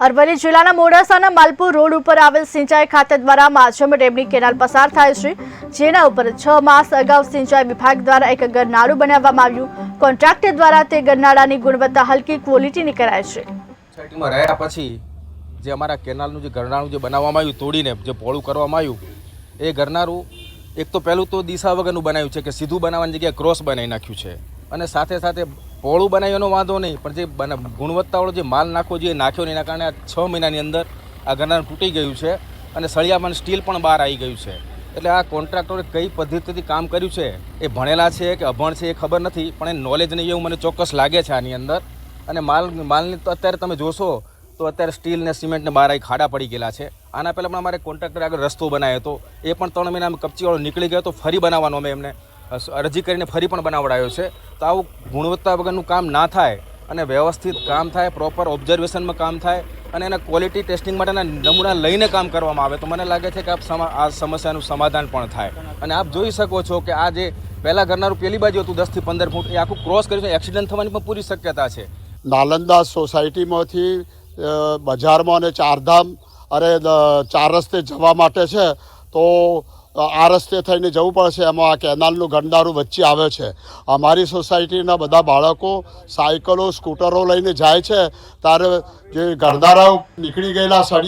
અરવલ્લી જિલ્લાના મોડાસાના માલપુર રોડ ઉપર આવેલ સિંચાઈ ખાતે દ્વારા માછમ ડેમની કેનાલ પસાર થાય છે. જેના ઉપર છ માસ અગાઉ સિંચાઈ વિભાગ દ્વારા એક ગરનાળું બનાવવામાં આવ્યું. કોન્ટ્રાક્ટર દ્વારા તે ગરનાળાની ગુણવત્તા હલકી ક્વોલિટીની કરાય છે. રહ્યા પછી જે અમારા કેનાલનું જે ગરનાળું જે બનાવવામાં આવ્યું, તોડીને જે પહોળું કરવામાં આવ્યું, એ ગરનાળું એક તો પહેલું તો દિશા વગરનું બનાવ્યું છે કે સીધું બનાવવાની જગ્યાએ ક્રોસ બનાવી નાખ્યું છે. અને સાથે સાથે પહોળું બનાવ્યોનો વાંધો નહીં, પણ જે ગુણવત્તાવાળો જે માલ નાખવો જોઈએ નાખ્યો નહીં, એના કારણે આ છ મહિનાની અંદર આ ગરનાળું તૂટી ગયું છે અને સળિયામાં સ્ટીલ પણ બહાર આવી ગયું છે. એટલે આ કોન્ટ્રાક્ટરે કઈ પદ્ધતિથી કામ કર્યું છે એ ભણેલા છે કે અભણ છે એ ખબર નથી, પણ એ નોલેજ નહીં એવું મને ચોક્કસ લાગે છે આની અંદર. અને માલ, માલની તો અત્યારે તમે જોશો તો અત્યારે સ્ટીલ ને સિમેન્ટને બહાર આવી ખાડા પડી ગયેલા છે. આના પહેલાં પણ અમારે કોન્ટ્રાક્ટર આગળ રસ્તો બનાવ્યો હતો. એ પણ ત્રણ મહિનામાં કપચીવાળો નીકળી ગયો તો ફરી બનાવવાનો અમે એમને. અરજી કરીને ફરી પણ બનાવડાયો છે. તો આવું ગુણવત્તા વગરનું કામ ના થાય અને વ્યવસ્થિત કામ થાય પ્રોપર ઓબ્ઝર્વેશનમાં કામ થાય અને એના ક્વોલિટી ટેસ્ટિંગ માટેના નમૂના લઈને કામ કરવામાં આવે, તો મને લાગે છે કે આ સમા, આ સમસ્યાનું સમાધાન પણ થાય. અને આપ જોઈ શકો છો કે આ જે પહેલાં ઘરનારું પેલી બાજુ હતું દસથી પંદર ફૂટ, એ આખું ક્રોસ કર્યું છે એક્સિડન્ટ થવાની પણ પૂરી શક્યતા છે. નાલંદા સોસાયટીમાંથી બજારમાં અને ચારધામ અને ચાર રસ્તે જવા માટે છે, તો આ રસ્તે થઈને જવું પડશે. એમાં આ કેનાલનું ગંડારું વચ્ચે આવે છે. અમારી સોસાયટીના બધા બાળકો સાયકલો, સ્કૂટરો લઈને જાય છે. ત્યારે જે ગરનારાઓ નીકળી ગયેલા સળી